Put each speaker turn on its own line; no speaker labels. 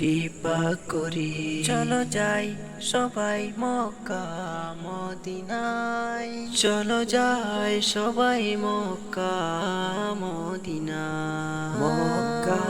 কৃপা করি। চলো যাই সবাই মক্কা মদিনাই চলো যাই সবাই মক্কা মদিনা মক্কা